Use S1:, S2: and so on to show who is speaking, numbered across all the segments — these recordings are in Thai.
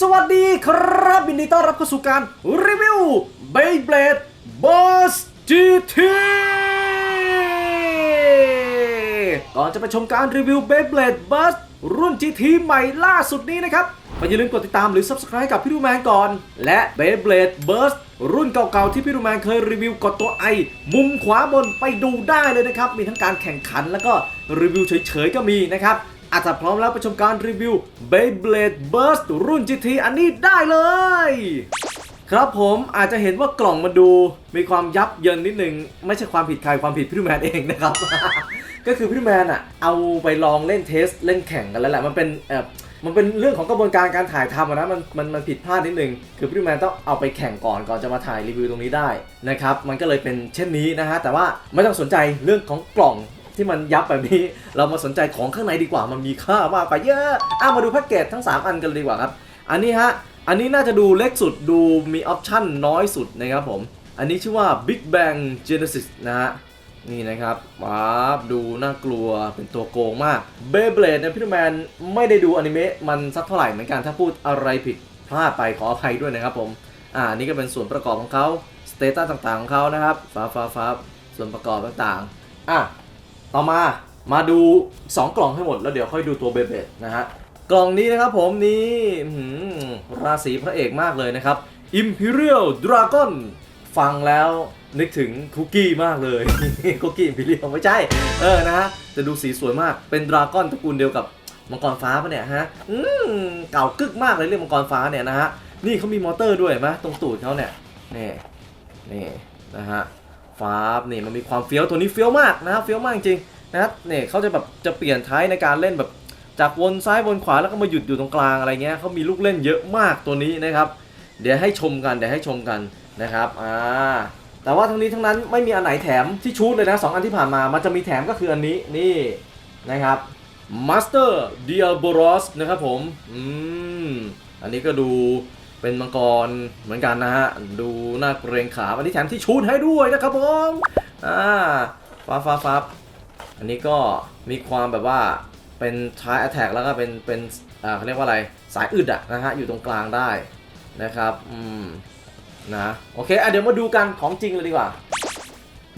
S1: สวัสดีครับยินดีต้อนรับเข้าสู่การรีวิว Beyblade Boss GT ก่อนจะไปชมการรีวิว Beyblade Boss รุ่น GT ใหม่ล่าสุดนี้นะครับอย่าลืมกดติดตามหรือ Subscribe กับพี่ดูแมนก่อน และ Beyblade Burst รุ่นเก่าๆที่พี่ดูแมนเคยรีวิวกดตัวไอ มุมขวาบนไปดูได้เลยนะครับ มีทั้งการแข่งขันแล้วก็รีวิวเฉยๆก็มีนะครับ อาจจะพร้อมแล้วไปชมการรีวิว Beyblade Burst รุ่น GT อันนี้ได้เลย ครับผมอาจจะเห็นว่ากล่องมันดูมีความยับเยินนิดนึง ไม่ใช่ความผิดใครความผิดพี่แมนเองนะครับ ก็คือพี่แมนอะเอาไปลองเล่นเทสเล่นแข่งกันแล้วแหละมันเป็นเออมันเป็นเรื่องของกระบวนการการถ่ายทำนะมันมันมันผิดพลาดนิดนึง คือพี่แมนต้องเอาไปแข่งก่อนก่อนจะมาถ่ายรีวิวตรงนี้ได้นะครับ มันก็เลยเป็นเช่นนี้นะฮะ แต่ว่าไม่ต้องสนใจเรื่องของกล่อง ที่มันยับแบบนี้ เรามาสนใจของข้างในดีกว่ามันมีค่ามากกว่าเยอะอะมาดูแพ็กเกจทั้ง 3 อันกันดีกว่าครับ อันนี้ฮะ อันนี้น่าจะดูเล็กสุดดูมีออปชั่นน้อยสุดนะครับผม อันนี้ชื่อว่า Big Bang Genesis นะฮะนี่นะครับว้าบดูน่ากลัวเป็นตัวโกงมาก Beyblade เนี่ยพี่แมนไม่ได้ดูอนิเมะมันสักเท่าไหร่เหมือนกันถ้าพูดอะไรผิดพลาดไปขออภัยด้วยนะครับผม อ่า นี่ก็เป็นส่วนประกอบของเขาสเตตัสต่างๆของเขานะครับฟ้าฟ้าฟ้าส่วนประกอบต่างๆ อะ ต่อมามาดู 2 กล่องให้หมดแล้วเดี๋ยวค่อยดูตัวเบเบดนะฮะ กล่องนี้นะครับผมนี่ราศีพระเอกมากเลยนะครับ Imperial Dragon ฟังแล้วนึกถึงคุกกี้มากเลย คุกกี้ Imperial ไม่ใช่ เออนะฮะจะดูสีสวยมากเป็นดราก้อนตระกูลเดียวกับมังกรฟ้าปะเนี่ยฮะอืมเก่ากึกมากเลยเรื่องมังกรฟ้าเนี่ยนะฮะนี่เขามีมอเตอร์ด้วยไหมตรงตูดเขาเนี่ยนี่นี่นะฮะ ฟ้าบนี่มันมีความเฟี้ยวตัวนี้เฟี้ยวมากนะครับเฟี้ยวมากจริงนะครับเนี่ยเขาจะแบบจะเปลี่ยนท้ายในการเล่นแบบจากวนซ้ายวนขวาแล้วก็มาหยุดอยู่ตรงกลางอะไรเงี้ยเขามีลูกเล่นเยอะมากตัวนี้นะครับ เดี๋ยวให้ชมกันเดี๋ยวให้ชมกันนะครับอ่าแต่ว่าทั้งนี้ทั้งนั้นไม่มีอันไหนแถมที่ชูดเลยนะสองอันที่ผ่านมามันจะมีแถมก็คืออันนี้นี่นะครับ Master Diabolos นะครับผมอืมอันนี้ก็ดู เป็นมังกรเหมือนกันนะฮะ ดูน่าเกรงขามอันนี้แถมที่ชูดให้ด้วยนะครับผมอ่าฟ้าฟ้าฟ้าอันนี้ก็มีความแบบว่าเป็นท้ายแอ t แทกแล้วก็เป็นเป็นอ่าเขาเรียกว่าอะไรสายอึดอะนะฮะ อยู่ตรงกลางได้นะครับ อืม นะ โอเคอะเดี๋ยวมาดูกันของจริงเลยดีกว่า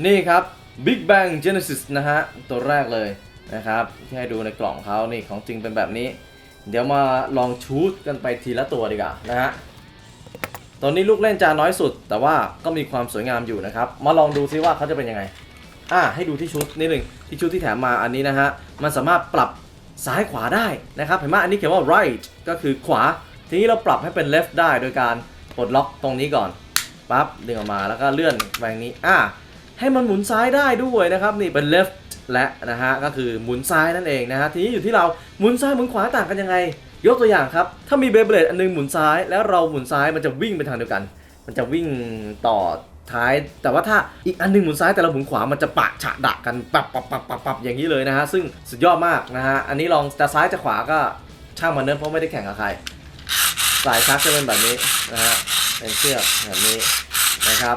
S1: นี่ครับ Big Bang Genesis นะฮะ ตัวแรกเลยนะครับที่ให้ดูในกล่องเขานี่ของจริงเป็นแบบนี้ เดี๋ยวมาลองชูดกันไปทีละตัวดีกว่านะฮะ ตอนนี้ลูกเล่นจะน้อยสุด แต่ว่าก็มีความสวยงามอยู่นะครับ มาลองดูซิว่าเขาจะเป็นยังไง อ่า ให้ดูที่ชุดนิดหนึ่งที่ชุดที่แถมมาอันนี้นะฮะ มันสามารถปรับซ้ายขวาได้นะครับ เห็นไหมอันนี้เขียนว่า right ก็คือขวา ทีนี้เราปรับให้เป็น left ได้โดยการปลดล็อกตรงนี้ก่อน ปั๊บ ดึงออกมาแล้วก็เลื่อนแบงนี้ อ่า ให้มันหมุนซ้ายได้ด้วยนะครับ นี่เป็น left และนะฮะ ก็คือหมุนซ้ายนั่นเองนะฮะ ทีนี้อยู่ที่เราหมุนซ้ายหมุนขวาต่างกันยังไง ยกตัวอย่างครับ ถ้ามีเบเบลดอันนึงหมุนซ้าย แล้วเราหมุนซ้ายมันจะวิ่งไปทางเดียวกัน มันจะวิ่งต่อท้าย แต่ว่าถ้าอีกอันหนึงหมุนซ้ายแต่เราหมุนขวามันจะปะฉะดะกันปับปับปับปับปับอย่างนี้เลยนะฮะซึ่งสุดยอดมากนะฮะอันนี้ลองจะซ้ายจะขวาก็ช่างมันเนินเพราะไม่ได้แข่งกับใครสายชักจะเป็นแบบนี้นะฮะเป็นเชือกแบบนี้นะครับ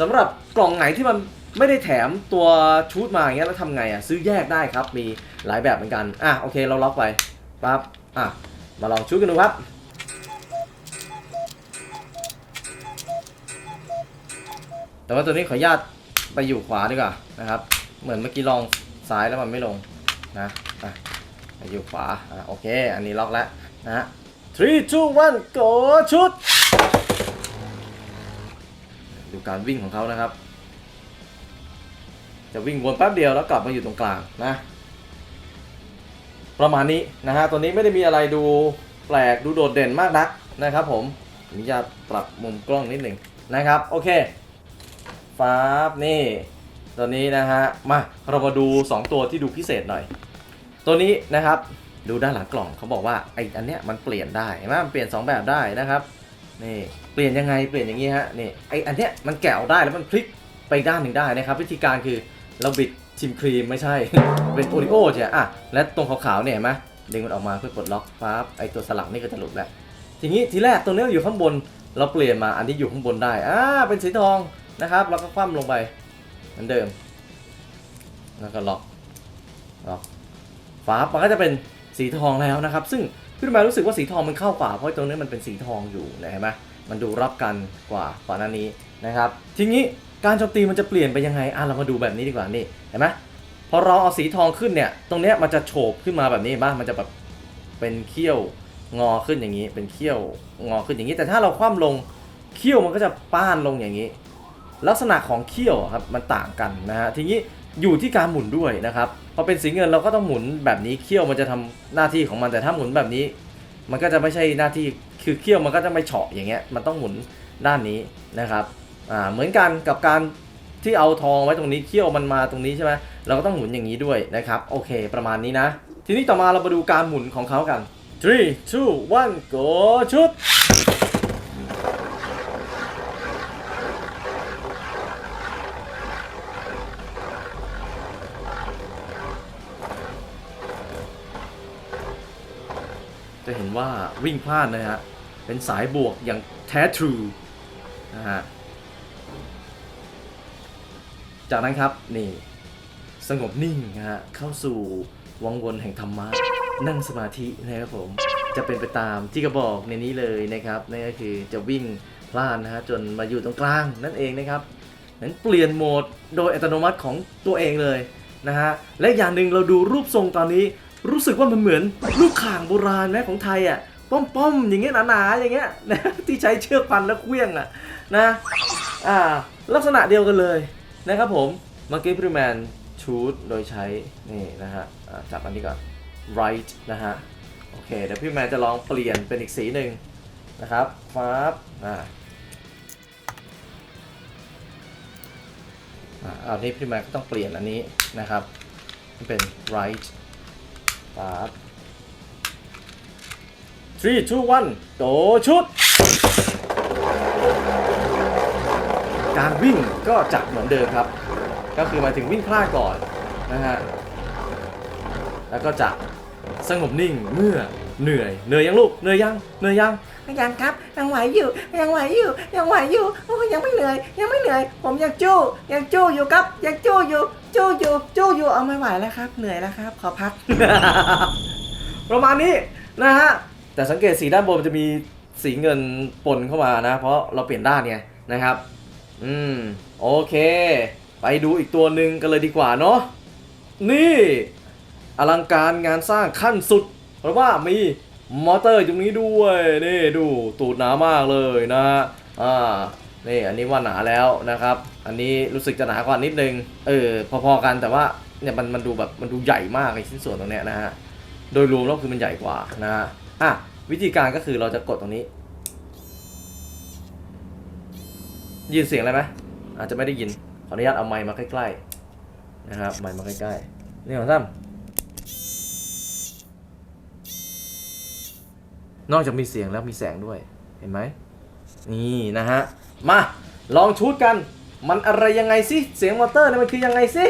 S1: สำหรับกล่องไหนที่มันไม่ได้แถมตัวชุดมาอย่างเงี้ยแล้วทำไงอะซื้อแยกได้ครับมีหลายแบบเหมือนกันอะโอเคเราล็อกไปปั๊บอะ มาลองชุดกันดูครับแต่ว่าตัวนี้ขออนุญาตไปอยู่ขวาดีกว่านะครับ เหมือนเมื่อกี้ลองซ้ายแล้วมันไม่ลงนะอะไปอยู่ขวาอะโอเค อันนี้ล็อกแล้วนะฮะ three two one go ชุด ดูการวิ่งของเขานะครับ จะวิ่งวนแป๊บเดียวแล้วกลับมาอยู่ตรงกลางนะ ประมาณนี้นะฮะตัวนี้ไม่ได้มีอะไรดูแปลกดูโดดเด่นมากนักนะครับผมอนุญาตปรับมุมกล้องนิดหนึ่งนะครับ โอเคฟ้าบนี่ ตัวนี้นะฮะ มาเรามาดู 2 ตัวที่ดูพิเศษหน่อย ตัวนี้นะครับดูด้านหลังกล่องเขาบอกว่าไออันเนี้ยมันเปลี่ยนได้เห็นไหมมันเปลี่ยน 2 แบบได้นะครับนี่เปลี่ยนยังไงเปลี่ยนอย่างนี้ฮะนี่ไออันเนี้ยมันแกะออกได้แล้วมันพลิกไปด้านหนึ่งได้นะครับ วิธีการคือเราบิด ชิมครีมไม่ใช่ เป็นโอริโอ้ใช่อะและตรงขาวๆเนี่ยเห็นไหมดึงมันออกมาเพื่อปลดล็อกปั๊บไอตัวสลักนี่ก็จะหลุดแล้วทีนี้ทีแรกตัวนี้อยู่ข้างบน เราเปลี่ยนมาอันนี้อยู่ข้างบนได้อ่าเป็นสีทองนะครับแล้วก็คว่ำลงไปเหมือนเดิม แล้วก็ล็อกล็อกฝามันก็จะเป็นสีทองแล้วนะครับ ซึ่งพี่ดูมนรู้สึกว่าสีทองมันเข้ากว่าเพราะตรงนี้มันเป็นสีทองอยู่นะเห็นไหมมันดูรับกันกว่าก่อนหน้านี้นะครับ ทีนี้ การโจมตีมันจะเปลี่ยนไปยังไงอะเรามาดูแบบนี้ดีกว่านี่เห็นไหมพอเราเอาสีทองขึ้นเนี่ย ตรงเนี้ยมันจะโฉบขึ้นมาแบบนี้เห็นปะมันจะแบบเป็นเขี้ยวงอขึ้นอย่างนี้ เป็นเขี้ยวงอขึ้นอย่างนี้ แต่ถ้าเราคว่ำลงเขี้ยวมันก็จะป้านลงอย่างนี้ ลักษณะของเขี้ยวครับมันต่างกันนะฮะทีนี้อยู่ที่การหมุนด้วยนะครับพอเป็นสีเงินเราก็ต้องหมุนแบบนี้เขี้ยวมันจะทำหน้าที่ของมันแต่ถ้าหมุนแบบนี้ มันก็จะไม่ใช่หน้าที่คือเขี้ยวมันก็จะไม่เฉาะอย่างเงี้ยมันต้องหมุนด้านนี้นะครับ อ่าเหมือนกันกับการที่เอาทองไว้ตรงนี้เขี้ยวมันมาตรงนี้ใช่ไหมเราก็ต้องหมุนอย่างนี้ด้วยนะครับ โอเค ประมาณนี้นะ ทีนี้ต่อมาเรามาดูการหมุนของเขากัน three two one go ชุดจะเห็นว่าวิ่งพลาดนะฮะ เป็นสายบวกอย่างแท้ทรูนะฮะ จากนั้นครับนี่สงบนิ่งนะฮะเข้าสู่วังวนแห่งธรรมะนั่งสมาธินะครับผมจะเป็นไปตามที่กระบอกในนี้เลยนะครับนั่นก็คือจะวิ่งพลาดนะฮะจนมาอยู่ตรงกลางนั่นเองนะครับนั้นเปลี่ยนโหมดโดยอัตโนมัติของตัวเองเลยนะฮะและอย่างหนึ่งเราดูรูปทรงตอนนี้รู้สึกว่ามันเหมือนลูกข่างโบราณไหมของไทยอะป้อมๆอย่างเงี้ยหนาๆอย่างเงี้ยนะที่ใช้เชือกพันแล้วเคลี้ยงอะนะอ่าลักษณะเดียวกันเลย นะครับผมเมื่อกี้พรีแมนชูดโดยใช้นี่นะฮะจับอันนี้ก่อน right นะฮะโอเคเดี๋ยวพี่แมนจะลองเปลี่ยนเป็นอีกสีหนึ่งนะครับฟับอ่าอ่าอันนี้พี่แมนก็ต้องเปลี่ยนอันนี้นะครับเป็น right ปั๊บ three two one โตชุด การวิ่งก็จะเหมือนเดิมครับ ก็คือหมายถึงวิ่งพลาดก่อนนะฮะแล้วก็จะสงบนิ่งเมื่อเหนื่อยเหนื่อยยังลูกเหนื่อยยังเหนื่อยยัง
S2: ยังครับยังไหวอยู่ยังไหวอยู่ยังไหวอยู่โอ้ยยังไม่เหนื่อยยังไม่เหนื่อย ผมยังจู้ยังจู้อยู่ครับยังจู้อยู่จู้อยู่จู้อยู่เอาไม่ไหวแล้วครับ เหนื่อยแล้วครับ ขอพัก
S1: ประมาณนี้นะฮะแต่สังเกตสีด้านบนมันจะมีสีเงินปนเข้ามานะ เพราะเราเปลี่ยนด้านไงนะครับ อืม โอเค ไปดูอีกตัวหนึ่งกันเลยดีกว่าเนาะนี่อลังการงานสร้างขั้นสุด เพราะว่ามีมอเตอร์ตรงนี้ด้วยนี่ดูตูดหนามากเลยนะอ่านี่อันนี้ว่าหนาแล้วนะครับ อันนี้รู้สึกจะหนากว่านิดนึงเออพอๆกันแต่ว่าเนี่ยมันมันดูแบบมันดูใหญ่มากในชิ้นส่วนตรงเนี้ยนะฮะโดยรวมแล้วคือมันใหญ่กว่านะฮะอะวิธีการก็คือเราจะกดตรงนี้ ยินเสียงอะไรไหมอาจจะไม่ได้ยิน ขออนุญาตเอาไมค์มาใกล้ๆนะครับไมค์มาใกล้ๆนี่ของซ้ำนอกจากมีเสียงแล้วมีแสงด้วยเห็นไหมนี่นะฮะมาลองชูดกัน มันอะไรยังไงสิเสียงมอเตอร์เนี่ยมันคือยังไงสิ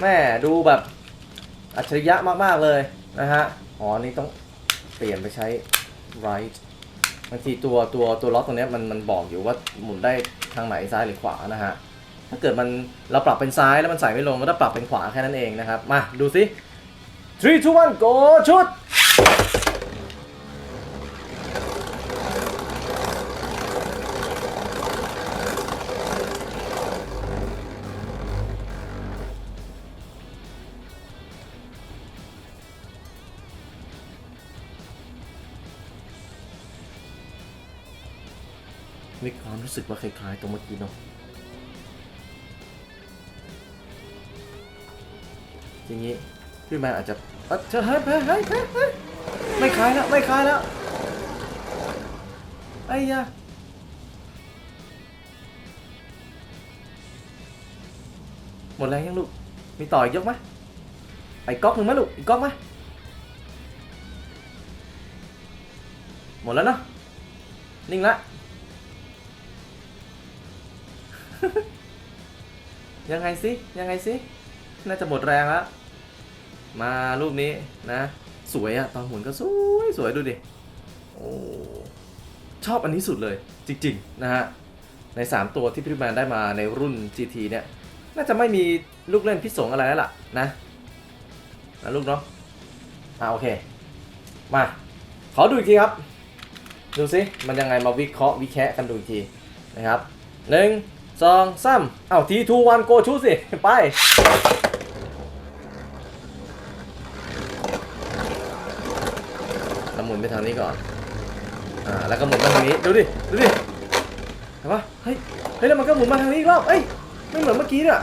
S1: แม่ดูแบบอัจฉริยะมากๆเลยนะฮะอ๋อนี่ต้องเปลี่ยนไปใช้ right บางทีตัวตัวตัวล็อกตรงเนี้ยมันมันบอกอยู่ว่าหมุนได้ ทางไหนซ้ายหรือขวานะฮะถ้าเกิดมันเราปรับเป็นซ้ายแล้วมันใส่ไม่ลงก็ต้องปรับเป็นขวาแค่นั้นเองนะครับ มาดูสิ3 2 1 go ชุด รู้สึกว่าคล้ายๆตรงเมื่อกี้เนาะทีนี้พี่แมนอาจจะเอ้ยเฮ้ยเฮ้ยเฮ้ยเฮ้ยเฮ้ยเฮ้ยไม่คล้ายแล้วไม่คล้ายแล้วไอ้ยาหมดแรงยังลูก มีต่ออีกยกไหมไอ้ก๊อกหนึ่งไหมลูกอีกก๊อกไหมหมดแล้วเนาะนิ่งละ ยังไงสิยังไงสิน่าจะหมดแรงแล้วมารูปนี้นะ สวยอะตอนหมุนก็สวยสวยดูดิโอ้ชอบอันนี้สุดเลยจริง ๆ นะฮะ ใน 3 ตัวที่พี่แมนได้มาในรุ่น GT เนี่ย น่าจะไม่มีลูกเล่นพิศงอะไรแล้วล่ะนะนะลูกเนาะอ่าโอเค มา ขอดูอีกทีครับ ดูสิมันยังไงมาวิเคราะห์วิแคะกันดูอีกทีนะครับหนึ่ง สองสามเอ้าทีทูวันโกชูสิ ไป แล้วหมุนไปทางนี้ก่อน อ่า แล้วก็หมุนมาทางนี้ ดูดิ ดูดิเห็นปะเฮ้ย เฮ้ย แล้วมันก็หมุนมาทางนี้อีกรอบเอ้ย ไม่เหมือนเมื่อกี้เนี่ย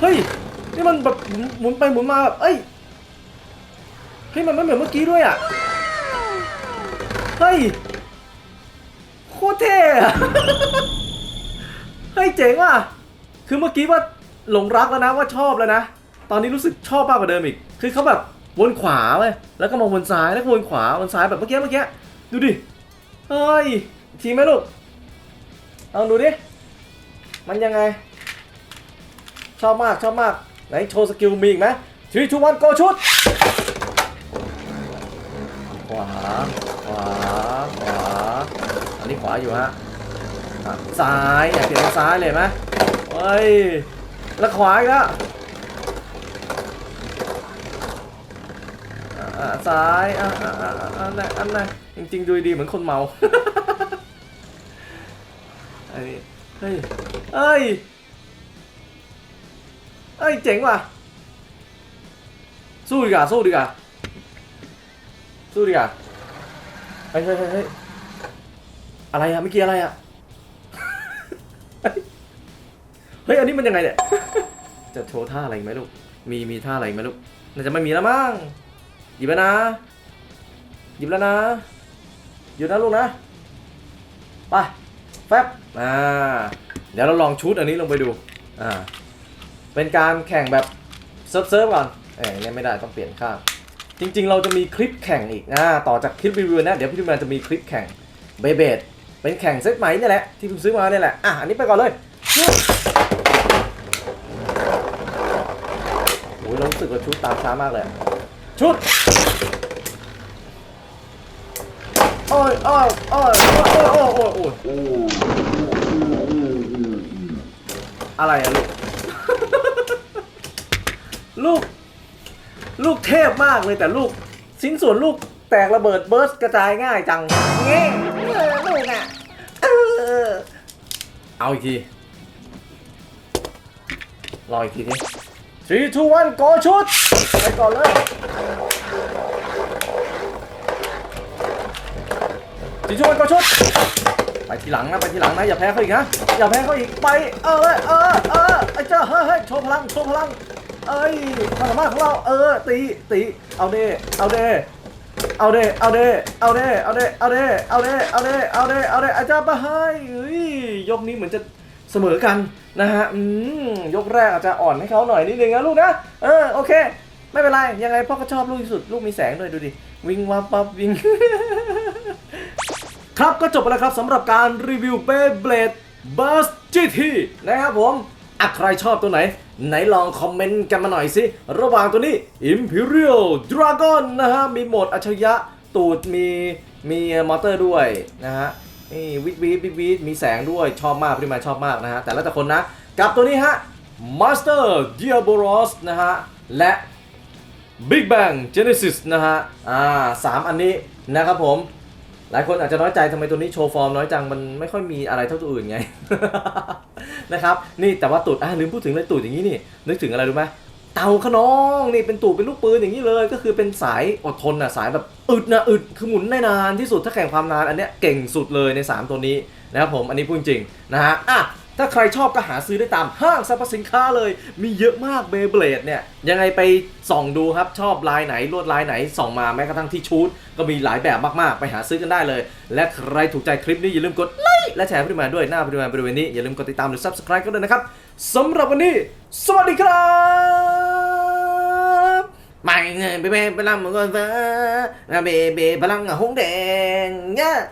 S1: เฮ้ย นี่มันแบบหมุนไปหมุนมาแบบเอ้ย เฮ้ย มันไม่เหมือนเมื่อกี้ด้วยอะ เฮ้ย คตรเท่อะเฮ้ยเจ๋งว่ะ คือเมื่อกี้ว่าหลงรักแล้วนะว่าชอบแล้วนะ ตอนนี้รู้สึกชอบมากกว่าเดิมอีก คือเขาแบบวนขวาเว้ยแล้วก็มาวนซ้ายแล้วก็วนขวาวนซ้ายแบบเมื่อกี้เมื่อกี้ดูดิเฮ้ยทีไหมลูกลองดูดิ มันยังไง ชอบมากชอบมากไหนโชว์สกิลมีอีกไหมทีทูวันโกชุดขวาขวาขวา ขวาอยู่ฮะซ้ายอยากเปลี่ยนเป็นซ้ายเลยไหมเฮ้ยแล้วขวาอีกแล้วอะซ้ายอะอะอะอะอันไหนอันไหนจริงๆดูดีเหมือนคนเมาไอ้นี่เฮ้ยเฮ้ยเฮ้ยเจ๋งว่ะสู้ดีกว่าสู้ดีกว่าสู้ดีกว่าเฮ้ยเฮ้ยเฮ้ย อะไรอะเมื่อกี้อะไรอะเฮ้ยอันนี้มันยังไงเนี่ย จะโชว์ท่าอะไรไหมลูก มีมีท่าอะไรไหมลูก น่าจะไม่มีแล้วมั้ง หยิบแล้วนะ หยิบแล้วนะหยุดนะลูกนะ ไป แฟบอ่า เดี๋ยวเราลองชุดอันนี้ลงไปดู อ่า เป็นการแข่งแบบเซิร์ฟเซิร์ฟก่อนเอ้ยเนี่ยไม่ได้ต้องเปลี่ยนข้างจริงๆ เราจะมีคลิปแข่งอีกนะต่อจากคลิปรีวิวนะเดี๋ยวพี่ดูแมนจะมีคลิปแข่งเบเบด เป็นแข่งเซตใหม่นี่แหละที่ผมซื้อมาเนี่ยแหละ อะ อันนี้ไปก่อนเลยโอ้ยรู้สึกว่าชุดตามช้ามากเลย ชุดโอ้ยโอ้ยโอ้ยโอ้ยโอ้ยโอ้ยโอ้ยอะไรอะลูก ลูก ลูกเทพมากเลยแต่ลูก สิ้นส่วนลูกแตกระเบิดเบิร์สกระจายง่ายจัง
S2: เงี้ เอา
S1: อีกที รออีกทีนี้ three two one go ชุด ไปก่อนเลย three two one go ชุด ไปทีหลังนะ ไปทีหลังนะ อย่าแพ้เขาอีกนะ อย่าแพ้เขาอีก ไป เออเออเออไอ้เจ้าเฮ้ยเฮ้ยโชว์พลัง โชว์พลัง เอ้ยความสามารถของเรา เออ ตี ตี เอาเด้เอาเด้เอาเด้เอาเด้เอาเด้เอาเด้เอาเด้เอาเด้เอาเด้เอาเด้เอาเด้อาจารย์ปเฮ้ ยกนี้เหมือนจะเสมอกันนะฮะอืมยกแรกอาจจะอ่อนให้เขาหน่อยนิดนึงนะลูกนะ เออโอเค ไม่เป็นไร ยังไงพ่อก็ชอบลูกที่สุด ลูกมีแสงด้วยดูดิ วิ่งวับวับวิ่ง ครับก็จบไปแล้วครับสำหรับการรีวิว Beyblade Burst GT นะครับผมอะใครชอบตัวไหน ไหนลองคอมเมนต์กันมาหน่อยสิ ระหว่างตัวนี้ Imperial Dragon นะฮะ มีโหมดอัจฉริยะตูดมีมีมอเตอร์ด้วยนะฮะ นี่วิดวิดวิดวิดมีแสงด้วยชอบมากพี่มาชอบมากนะฮะ แต่ละแต่คนนะ กับตัวนี้ฮะ Master Diabolos นะฮะ และ Big Bang Genesis นะฮะ อ่าสามอันนี้นะครับผม หลายคนอาจจะน้อยใจทำไมตัวนี้โชว์ฟอร์มน้อยจัง มันไม่ค่อยมีอะไรเท่าตัวอื่นไง นะครับ นี่แต่ว่าตูดอะลืมพูดถึงเลยตูดอย่างนี้นี่ นึกถึงอะไรรู้ไหม เต่าขนองนี่เป็นตูดเป็นลูกปืนอย่างนี้เลย ก็คือเป็นสายอดทนนะสายแบบอึดนะอึดคือหมุนได้นานที่สุดถ้าแข่งความนานอันเนี้ยเก่งสุดเลยใน 3 ตัวนี้นะครับผมอันนี้พูดจริงนะฮะอะถ้าใครชอบก็หาซื้อได้ตามห้างสรรพสินค้าเลย มีเยอะมากเบเบลดเนี่ยยังไงไปส่องดูครับชอบลายไหนลวดลายไหนส่องมาแม้กระทั่งที่ชูดก็มีหลายแบบมากๆ ไปหาซื้อกันได้เลย และใครถูกใจคลิปนี้อย่าลืมกดไลค์และแชร์ให้มาด้วยหน้าบริเวณบริเวณนี้อย่าลืมกดติดตามหรือ subscribe ก็ด้วยนะครับสำหรับวันนี้ สวัสดีครับ mày người bê bê bê lăng một con vợ là bê bê bê lăng ở húng đèn nhá.